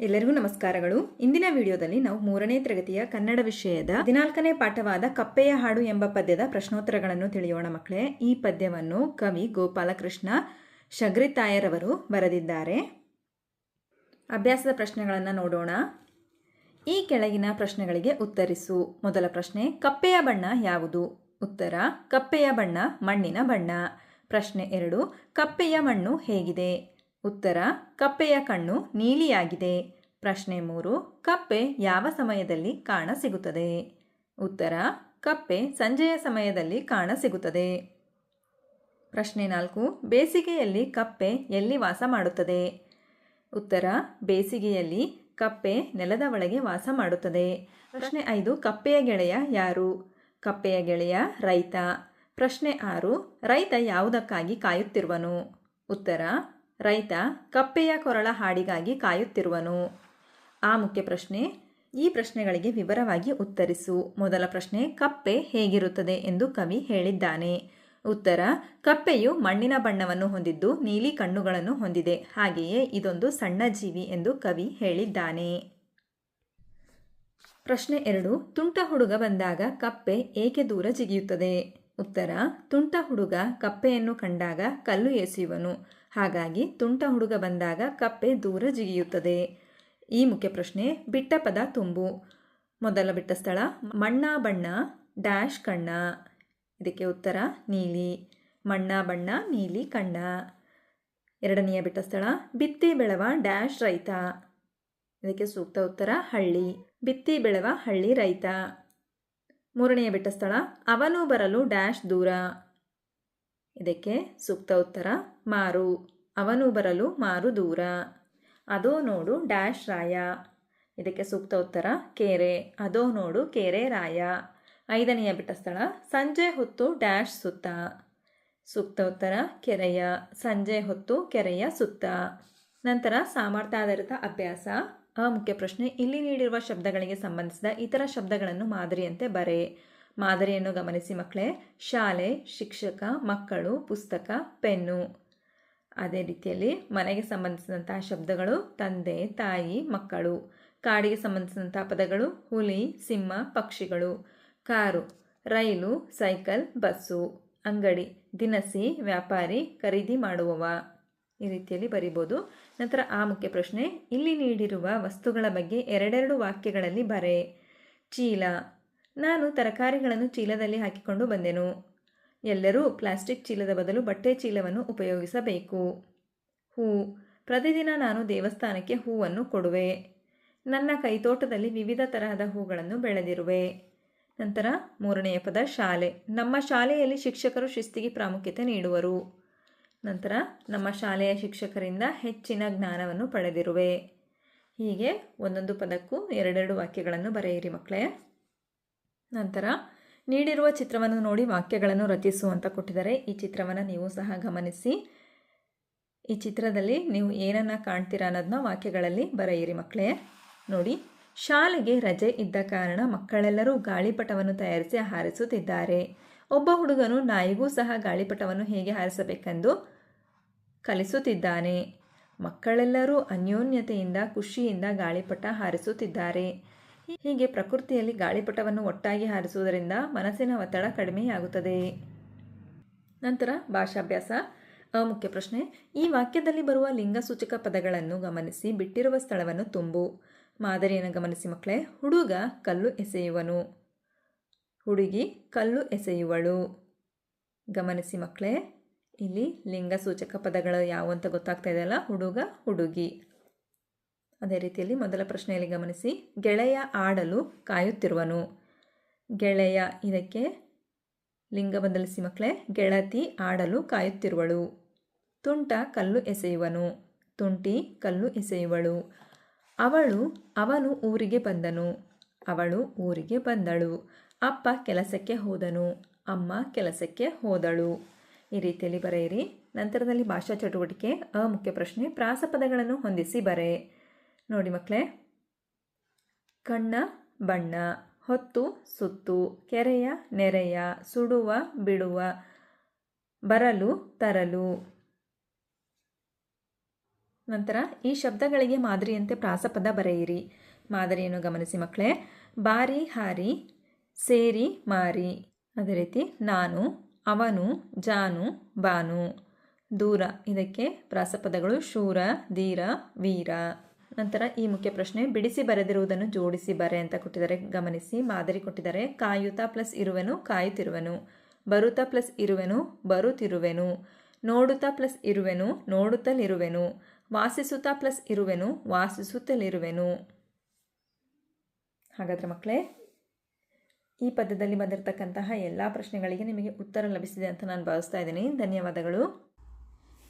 ಎಲ್ಲರಿಗೂ ನಮಸ್ಕಾರಗಳು. ಇಂದಿನ ವಿಡಿಯೋದಲ್ಲಿ ನಾವು ಮೂರನೇ ತರಗತಿಯ ಕನ್ನಡ ವಿಷಯದ ಹದಿನಾಲ್ಕನೇ ಪಾಠವಾದ ಕಪ್ಪೆಯ ಹಾಡು ಎಂಬ ಪದ್ಯದ ಪ್ರಶ್ನೋತ್ತರಗಳನ್ನು ತಿಳಿಯೋಣ ಮಕ್ಕಳೇ. ಈ ಪದ್ಯವನ್ನು ಕವಿ ಗೋಪಾಲಕೃಷ್ಣ ಶಗ್ರಿತಾಯರವರು ಬರೆದಿದ್ದಾರೆ. ಅಭ್ಯಾಸದ ಪ್ರಶ್ನೆಗಳನ್ನು ನೋಡೋಣ. ಈ ಕೆಳಗಿನ ಪ್ರಶ್ನೆಗಳಿಗೆ ಉತ್ತರಿಸು. ಮೊದಲ ಪ್ರಶ್ನೆ, ಕಪ್ಪೆಯ ಬಣ್ಣ ಯಾವುದು? ಉತ್ತರ, ಕಪ್ಪೆಯ ಬಣ್ಣ ಮಣ್ಣಿನ ಬಣ್ಣ. ಪ್ರಶ್ನೆ ಎರಡು, ಕಪ್ಪೆಯ ಮಣ್ಣು ಹೇಗಿದೆ? ಉತ್ತರ, ಕಪ್ಪೆಯ ಕಣ್ಣು ನೀಲಿಯಾಗಿದೆ. ಪ್ರಶ್ನೆ ಮೂರು, ಕಪ್ಪೆ ಯಾವ ಸಮಯದಲ್ಲಿ ಕಾಣಸಿಗುತ್ತದೆ ಉತ್ತರ, ಕಪ್ಪೆ ಸಂಜೆಯ ಸಮಯದಲ್ಲಿ ಕಾಣಸಿಗುತ್ತದೆ ಪ್ರಶ್ನೆ ನಾಲ್ಕು, ಬೇಸಿಗೆಯಲ್ಲಿ ಕಪ್ಪೆ ಎಲ್ಲಿ ವಾಸ ಮಾಡುತ್ತದೆ? ಉತ್ತರ, ಬೇಸಿಗೆಯಲ್ಲಿ ಕಪ್ಪೆ ನೆಲದ ಒಳಗೆ ವಾಸ ಮಾಡುತ್ತದೆ. ಪ್ರಶ್ನೆ ಐದು, ಕಪ್ಪೆಯ ಗೆಳೆಯ ಯಾರು? ಕಪ್ಪೆಯ ಗೆಳೆಯ ರೈತ. ಪ್ರಶ್ನೆ ಆರು, ರೈತ ಯಾವುದಕ್ಕಾಗಿ ಕಾಯುತ್ತಿರುವನು? ಉತ್ತರ ರೈತ ಕಪ್ಪೆಯ ಕೊರಳ ಹಾಡಿಗಾಗಿ ಕಾಯುತ್ತಿರುವನು. ಆ ಮುಖ್ಯ ಪ್ರಶ್ನೆ, ಈ ಪ್ರಶ್ನೆಗಳಿಗೆ ವಿವರವಾಗಿ ಉತ್ತರಿಸು. ಮೊದಲ ಪ್ರಶ್ನೆ, ಕಪ್ಪೆ ಹೇಗಿರುತ್ತದೆ ಎಂದು ಕವಿ ಹೇಳಿದ್ದಾನೆ. ಉತ್ತರ, ಕಪ್ಪೆಯು ಮಣ್ಣಿನ ಬಣ್ಣವನ್ನು ಹೊಂದಿದ್ದು ನೀಲಿ ಕಣ್ಣುಗಳನ್ನು ಹೊಂದಿದೆ. ಹಾಗೆಯೇ ಇದೊಂದು ಸಣ್ಣ ಜೀವಿ ಎಂದು ಕವಿ ಹೇಳಿದ್ದಾನೆ. ಪ್ರಶ್ನೆ ಎರಡು, ತುಂಟ ಹುಡುಗ ಬಂದಾಗ ಕಪ್ಪೆ ಏಕೆ ದೂರ ಜಿಗಿಯುತ್ತದೆ? ಉತ್ತರ, ತುಂಟ ಹುಡುಗ ಕಪ್ಪೆಯನ್ನು ಕಂಡಾಗ ಕಲ್ಲು ಎಸೆಯುವನು. ಹಾಗಾಗಿ ತುಂಟ ಹುಡುಗ ಬಂದಾಗ ಕಪ್ಪೆ ದೂರ ಜಿಗಿಯುತ್ತದೆ. ಈ ಮುಖ್ಯ ಪ್ರಶ್ನೆ, ಬಿಟ್ಟ ಪದ ತುಂಬು. ಮೊದಲ ಬಿಟ್ಟ ಸ್ಥಳ, ಮಣ್ಣ ಬಣ್ಣ, ಡ್ಯಾಶ್ ಕಣ್ಣ. ಇದಕ್ಕೆ ಉತ್ತರ, ನೀಲಿ. ಮಣ್ಣ ಬಣ್ಣ, ನೀಲಿ ಕಣ್ಣ. ಎರಡನೆಯ ಬಿಟ್ಟ ಸ್ಥಳ, ಬಿತ್ತಿ ಬೆಳವ ಡ್ಯಾಶ್ ರೈತ. ಇದಕ್ಕೆ ಸೂಕ್ತ ಉತ್ತರ, ಹಳ್ಳಿ. ಬಿತ್ತಿ ಬೆಳವ ಹಳ್ಳಿ ರೈತ. ಮೂರನೆಯ ಬಿಟ್ಟ ಸ್ಥಳ, ಅವನು ಬರಲು ಡ್ಯಾಶ್ ದೂರ. ಇದಕ್ಕೆ ಸೂಕ್ತ ಉತ್ತರ, ಮಾರು. ಅವನು ಬರಲು ಮಾರು ದೂರ. ಅದೋ ನೋಡು ಡ್ಯಾಶ್ ರಾಯ. ಇದಕ್ಕೆ ಸೂಕ್ತ ಉತ್ತರ, ಕೆರೆ. ಅದೋ ನೋಡು ಕೆರೆ ರಾಯ. ಐದನೆಯ ಬಿಟ್ಟ ಸ್ಥಳ ಸಂಜೆ ಹೊತ್ತು ಡ್ಯಾಶ್ ಸುತ್ತ. ಸೂಕ್ತ ಉತ್ತರ, ಕೆರೆಯ. ಸಂಜೆ ಹೊತ್ತು ಕೆರೆಯ ಸುತ್ತ. ನಂತರ ಸಾಮರ್ಥ್ಯಾಧಾರಿತ ಅಭ್ಯಾಸ. ಆ ಮುಖ್ಯ ಪ್ರಶ್ನೆ, ಇಲ್ಲಿ ನೀಡಿರುವ ಶಬ್ದಗಳಿಗೆ ಸಂಬಂಧಿಸಿದ ಇತರ ಶಬ್ದಗಳನ್ನು ಮಾದರಿಯಂತೆ ಬರೆ. ಮಾದರಿಯನ್ನು ಗಮನಿಸಿ ಮಕ್ಕಳೇ. ಶಾಲೆ, ಶಿಕ್ಷಕ, ಮಕ್ಕಳು, ಪುಸ್ತಕ, ಪೆನ್ನು. ಅದೇ ರೀತಿಯಲ್ಲಿ ಮನೆಗೆ ಸಂಬಂಧಿಸಿದಂತಹ ಶಬ್ದಗಳು ತಂದೆ, ತಾಯಿ, ಮಕ್ಕಳು. ಕಾಡಿಗೆ ಸಂಬಂಧಿಸಿದಂತಹ ಪದಗಳು ಹುಲಿ, ಸಿಂಹ, ಪಕ್ಷಿಗಳು. ಕಾರು, ರೈಲು, ಸೈಕಲ್, ಬಸ್ಸು. ಅಂಗಡಿ, ದಿನಸಿ, ವ್ಯಾಪಾರಿ, ಖರೀದಿ ಮಾಡುವವ. ಈ ರೀತಿಯಲ್ಲಿ ಬರಿಬೋದು. ನಂತರ ಆ ಮುಖ್ಯ ಪ್ರಶ್ನೆ, ಇಲ್ಲಿ ನೀಡಿರುವ ವಸ್ತುಗಳ ಬಗ್ಗೆ ಎರಡೆರಡು ವಾಕ್ಯಗಳಲ್ಲಿ ಬರೆ. ಚೀಲ ನಾನು ತರಕಾರಿಗಳನ್ನು ಚೀಲದಲ್ಲಿ ಹಾಕಿಕೊಂಡು ಬಂದೆನು. ಎಲ್ಲರೂ ಪ್ಲಾಸ್ಟಿಕ್ ಚೀಲದ ಬದಲು ಬಟ್ಟೆ ಚೀಲವನ್ನು ಉಪಯೋಗಿಸಬೇಕು. ಹೂ, ಪ್ರತಿದಿನ ನಾನು ದೇವಸ್ಥಾನಕ್ಕೆ ಹೂವನ್ನು ಕೊಡುವೆ. ನನ್ನ ಕೈತೋಟದಲ್ಲಿ ವಿವಿಧ ತರಹದ ಹೂಗಳನ್ನು ಬೆಳೆದಿರುವೆ. ನಂತರ ಮೂರನೆಯ ಪದ, ಶಾಲೆ. ನಮ್ಮ ಶಾಲೆಯಲ್ಲಿ ಶಿಕ್ಷಕರು ಶಿಸ್ತಿಗೆ ಪ್ರಾಮುಖ್ಯತೆ ನೀಡುವರು. ನಂತರ ನಮ್ಮ ಶಾಲೆಯ ಶಿಕ್ಷಕರಿಂದ ಹೆಚ್ಚಿನ ಜ್ಞಾನವನ್ನು ಪಡೆದಿರುವೆ. ಹೀಗೆ ಒಂದೊಂದು ಪದಕ್ಕೂ ಎರಡೆರಡು ವಾಕ್ಯಗಳನ್ನು ಬರೆಯಿರಿ ಮಕ್ಕಳೇ. ನಂತರ ನೀಡಿರುವ ಚಿತ್ರವನ್ನು ನೋಡಿ ವಾಕ್ಯಗಳನ್ನು ರಚಿಸು ಅಂತ ಕೊಟ್ಟಿದ್ದಾರೆ. ಈ ಚಿತ್ರವನ್ನು ನೀವು ಸಹ ಗಮನಿಸಿ. ಈ ಚಿತ್ರದಲ್ಲಿ ನೀವು ಏನನ್ನು ಕಾಣ್ತೀರಾ ಅನ್ನೋದನ್ನ ವಾಕ್ಯಗಳಲ್ಲಿ ಬರೆಯಿರಿ ಮಕ್ಕಳೇ. ನೋಡಿ, ಶಾಲೆಗೆ ರಜೆ ಇದ್ದ ಕಾರಣ ಮಕ್ಕಳೆಲ್ಲರೂ ಗಾಳಿಪಟವನ್ನು ತಯಾರಿಸಿ ಹಾರಿಸುತ್ತಿದ್ದಾರೆ. ಒಬ್ಬ ಹುಡುಗನು ನಾಯಿಗೂ ಸಹ ಗಾಳಿಪಟವನ್ನು ಹೇಗೆ ಹಾರಿಸಬೇಕೆಂದು ಕಲಿಸುತ್ತಿದ್ದಾನೆ. ಮಕ್ಕಳೆಲ್ಲರೂ ಅನ್ಯೋನ್ಯತೆಯಿಂದ, ಖುಷಿಯಿಂದ ಗಾಳಿಪಟ ಹಾರಿಸುತ್ತಿದ್ದಾರೆ. ಹೀಗೆ ಪ್ರಕೃತಿಯಲ್ಲಿ ಗಾಳಿಪಟವನ್ನು ಒಟ್ಟಾಗಿ ಹಾರಿಸುವುದರಿಂದ ಮನಸ್ಸಿನ ಒತ್ತಡ ಕಡಿಮೆಯಾಗುತ್ತದೆ. ನಂತರ ಭಾಷಾಭ್ಯಾಸ. ಮುಖ್ಯ ಪ್ರಶ್ನೆ. ಈ ವಾಕ್ಯದಲ್ಲಿ ಬರುವ ಲಿಂಗಸೂಚಕ ಪದಗಳನ್ನು ಗಮನಿಸಿ ಬಿಟ್ಟಿರುವ ಸ್ಥಳವನ್ನು ತುಂಬು. ಮಾದರಿಯನ್ನು ಗಮನಿಸಿ ಮಕ್ಕಳೇ. ಹುಡುಗ ಕಲ್ಲು ಎಸೆಯುವನು. ಹುಡುಗಿ ಕಲ್ಲು ಎಸೆಯುವಳು. ಗಮನಿಸಿ ಮಕ್ಕಳೇ. ಇಲ್ಲಿ ಲಿಂಗಸೂಚಕ ಪದಗಳು ಯಾವ ಅಂತ ಗೊತ್ತಾಗ್ತಾ ಇದೆಯಲ್ಲ ಹುಡುಗ, ಹುಡುಗಿ. ಅದೇ ರೀತಿಯಲ್ಲಿ ಮೊದಲ ಪ್ರಶ್ನೆಯಲ್ಲಿ ಗಮನಿಸಿ, ಗೆಳೆಯ ಆಡಲು ಕಾಯುತ್ತಿರುವನು. ಗೆಳೆಯ, ಇದಕ್ಕೆ ಲಿಂಗ ಬದಲಿಸಿ ಮಕ್ಕಳೇ, ಗೆಳತಿ ಆಡಲು ಕಾಯುತ್ತಿರುವಳು. ತುಂಟ ಕಲ್ಲು ಎಸೆಯುವನು. ತುಂಟಿ ಕಲ್ಲು ಎಸೆಯುವಳು. ಅವಳು, ಅವನು ಊರಿಗೆ ಬಂದನು. ಅವಳು ಊರಿಗೆ ಬಂದಳು. ಅಪ್ಪ ಕೆಲಸಕ್ಕೆ ಹೋದನು. ಅಮ್ಮ ಕೆಲಸಕ್ಕೆ ಹೋದಳು. ಈ ರೀತಿಯಲ್ಲಿ ಬರೆಯಿರಿ. ನಂತರದಲ್ಲಿ ಭಾಷಾ ಚಟುವಟಿಕೆ ಮುಖ್ಯ ಪ್ರಶ್ನೆ ಪ್ರಾಸಪದಗಳನ್ನು ಹೊಂದಿಸಿ ಬರೆ. ನೋಡಿ ಮಕ್ಕಳೇ ಕಣ್ಣ, ಬಣ್ಣ, ಹೊತ್ತು, ಸುತ್ತು, ಕೆರೆಯ, ನೆರೆಯ, ಸುಡುವ, ಬಿಡುವ, ಬರಲು, ತರಲು. ನಂತರ ಈ ಶಬ್ದಗಳಿಗೆ ಮಾದರಿಯಂತೆ ಪ್ರಾಸಪದ ಬರೆಯಿರಿ. ಮಾದರಿಯನ್ನು ಗಮನಿಸಿ ಮಕ್ಕಳೇ ಬಾರಿ, ಹಾರಿ, ಸೇರಿ, ಮಾರಿ. ಅದೇ ರೀತಿ ನಾನು, ಅವನು, ಜಾನು, ಬಾನು. ದೂರ ಇದಕ್ಕೆ ಪ್ರಾಸಪದಗಳು ಶೂರ, ಧೀರ, ವೀರ. ನಂತರ ಈ ಮುಖ್ಯ ಪ್ರಶ್ನೆ, ಬಿಡಿಸಿ ಬರೆದಿರುವುದನ್ನು ಜೋಡಿಸಿ ಬರೆ ಅಂತ ಕೊಟ್ಟಿದ್ದಾರೆ. ಗಮನಿಸಿ, ಮಾದರಿ ಕೊಟ್ಟಿದ್ದಾರೆ. ಕಾಯುತ್ತಾ ಪ್ಲಸ್ ಇರುವೆನು, ಕಾಯುತ್ತಿರುವೆನು. ಬರುತ್ತಾ ಪ್ಲಸ್ ಇರುವೆನು, ಬರುತ್ತಿರುವೆನು. ನೋಡುತ್ತಾ ಪ್ಲಸ್ ಇರುವೆನು, ನೋಡುತ್ತಲಿರುವೆನು. ವಾಸಿಸುತ್ತಾ ಪ್ಲಸ್ ಇರುವೆನು, ವಾಸಿಸುತ್ತಲಿರುವೆನು. ಹಾಗಾದರೆ ಮಕ್ಕಳೇ, ಈ ಪದ್ಯದಲ್ಲಿ ಬಂದಿರತಕ್ಕಂತಹ ಎಲ್ಲ ಪ್ರಶ್ನೆಗಳಿಗೆ ನಿಮಗೆ ಉತ್ತರ ಲಭಿಸಿದೆ ಅಂತ ನಾನು ಭಾವಿಸ್ತಾ ಇದ್ದೀನಿ. ಧನ್ಯವಾದಗಳು.